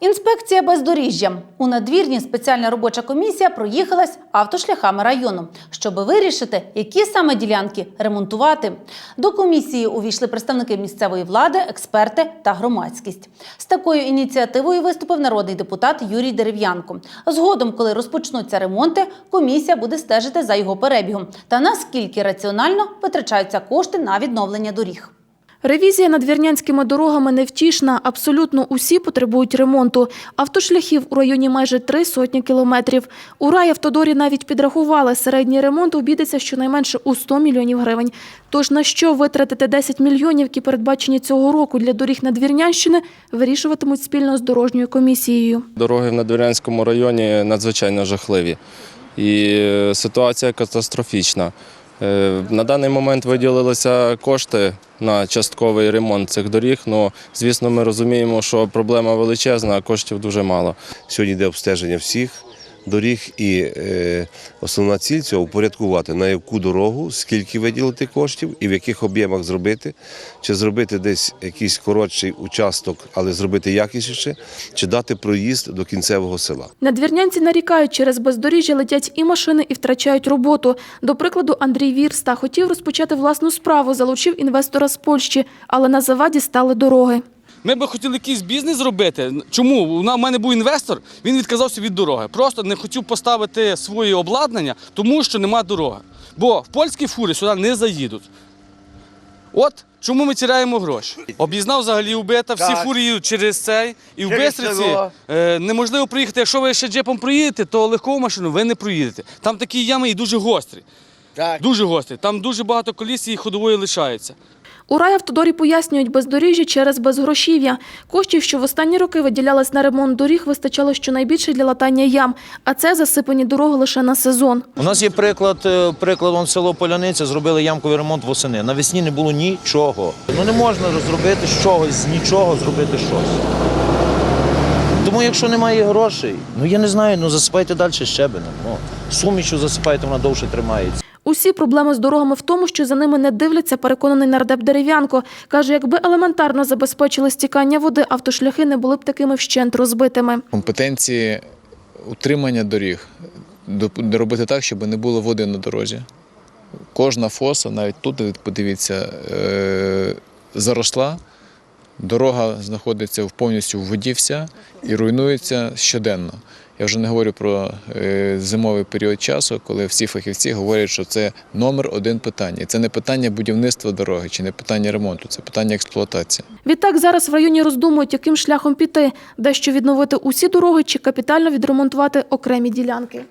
Інспекція бездоріжжя. У надвірні спеціальна робоча комісія проїхалась автошляхами району, щоб вирішити, які саме ділянки ремонтувати. До комісії увійшли представники місцевої влади, експерти та громадськість. З такою ініціативою виступив народний депутат Юрій Дерев'янко. Згодом, коли розпочнуться ремонти, комісія буде стежити за його перебігом та наскільки раціонально витрачаються кошти на відновлення доріг. Ревізія надвірнянськими дорогами невтішна. Абсолютно усі потребують ремонту. Автошляхів у районі майже три сотні кілометрів. У райавтодорі навіть підрахували, середній ремонт обійдеться щонайменше у 100 мільйонів гривень. Тож на що витратити 10 мільйонів, які передбачені цього року для доріг Надвірнянщини, вирішуватимуть спільно з дорожньою комісією. Дороги в Надвірянському районі надзвичайно жахливі. І е, ситуація катастрофічна. Е, На даний момент виділилися кошти на частковий ремонт цих доріг. Ну, звісно, ми розуміємо, що проблема величезна, а коштів дуже мало. Сьогодні йде обстеження всіх доріг, і е, основна ціль цього упорядкувати на яку дорогу, скільки виділити коштів і в яких об'ємах зробити, чи зробити десь якийсь коротший участок, але зробити якісніше, чи дати проїзд до кінцевого села. Надвірнянці нарікають, через бездоріжжя летять і машини, і втрачають роботу. До прикладу, Андрій Вірста хотів розпочати власну справу, залучив інвестора з Польщі, але на заваді стали дороги. Ми би хотіли якийсь бізнес зробити. Чому? У мене був інвестор, він відказався від дороги. Просто не хотів поставити своє обладнання, тому що нема дороги. Бо в польські фури сюди не заїдуть. От чому ми тіряємо гроші. Об'їзна взагалі убита, всі Так. фури їдуть через цей. І в Через Бистриці село. е, неможливо проїхати. Якщо ви ще джипом проїдете, то легкову машину ви не проїдете. Там такі ями і дуже гострі. Так. Дуже гострі. Там дуже багато коліс і ходової лишається. У райавтодорі пояснюють бездоріжжя через безгрошів'я. Коштів, що в останні роки виділялись на ремонт доріг, вистачало щонайбільше для латання ям, а це засипані дороги лише на сезон. У нас є приклад, е, приклад село Поляниця, зробили ямковий ремонт восени. Навесні не було нічого. Ну не можна зробити з чогось, з нічого зробити щось. Тому якщо немає грошей, ну я не знаю, ну засипайте далі щебенем. Ну, сумішю засипайте, вона довше тримається. Усі проблеми з дорогами в тому, що за ними не дивляться, переконаний нардеп Дерев'янко. Каже, якби елементарно забезпечили стікання води, автошляхи не були б такими вщент розбитими. компетенції утримання доріг, робити так, щоб не було води на дорозі. Кожна фоса, навіть тут подивіться, е, заросла, дорога знаходиться в- повністю в воді вся і руйнується щоденно. Я вже не говорю про е, зимовий період часу, коли всі фахівці говорять, що це номер один питання. Це не питання будівництва дороги чи не питання ремонту, це питання експлуатації. Відтак зараз в районі роздумують, яким шляхом піти, дещо відновити усі дороги чи капітально відремонтувати окремі ділянки.